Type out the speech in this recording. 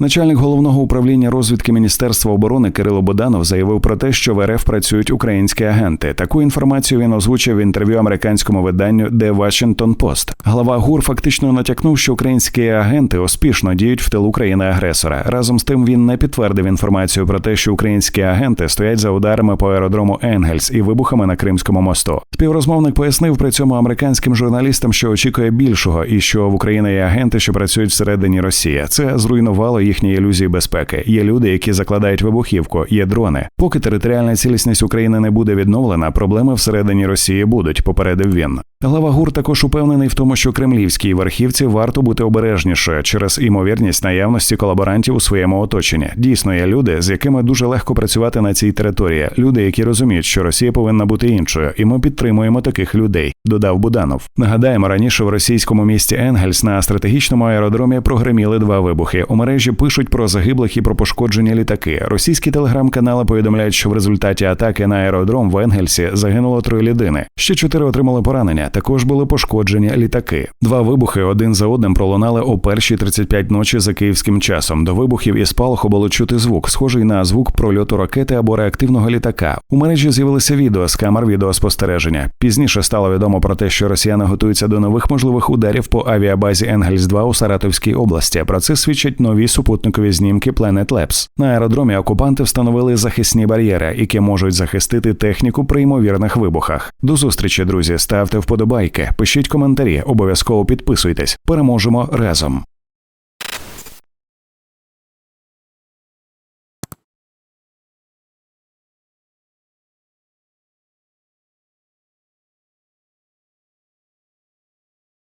Начальник головного управління розвідки Міністерства оборони Кирило Боданов заявив про те, що в РФ працюють українські агенти. Таку інформацію він озвучив в інтерв'ю американському виданню The Washington Post. Глава ГУР фактично натякнув, що українські агенти успішно діють в тилу країни-агресора. Разом з тим він не підтвердив інформацію про те, що українські агенти стоять за ударами по аеродрому Енгельс і вибухами на Кримському мосту. Співрозмовник пояснив при цьому американським журналістам, що очікує більшого, і що в Україні є агенти, що працюють всередині Росії. Це зруйнувало їхні ілюзії безпеки. Є люди, які закладають вибухівку, є дрони. Поки територіальна цілісність України не буде відновлена, проблеми всередині Росії будуть. Попередив він. Глава ГУР також упевнений в тому, що кремлівській верхівці варто бути обережніше через імовірність наявності колаборантів у своєму оточенні. Дійсно, є люди, з якими дуже легко працювати на цій території. Люди, які розуміють, що Росія повинна бути іншою, і ми підтримуємо таких людей. Додав Буданов. Нагадаємо, раніше в російському місті Енгельс на стратегічному аеродромі прогреміли два вибухи. У мережі пишуть про загиблих і про пошкоджені літаки. Російські телеграм-канали повідомляють, що в результаті атаки на аеродром в Енгельсі загинуло троє людини. Ще чотири отримали поранення. Також були пошкоджені літаки. Два вибухи один за одним пролунали о першій 35 ночі за київським часом. До вибухів і спалаху було чути звук, схожий на звук прольоту ракети або реактивного літака. У мережі з'явилися відео з камер відеоспостереження. Пізніше стало відомо про те, що росіяни готуються до нових можливих ударів по авіабазі Енгельс 2 у Саратовській області. Про це свідчать нові супутникові знімки Planet Labs. На аеродромі окупанти встановили захисні бар'єри, які можуть захистити техніку при ймовірних вибухах. До зустрічі, друзі. Ставте вподобайки, пишіть коментарі, обов'язково підписуйтесь. Переможемо разом.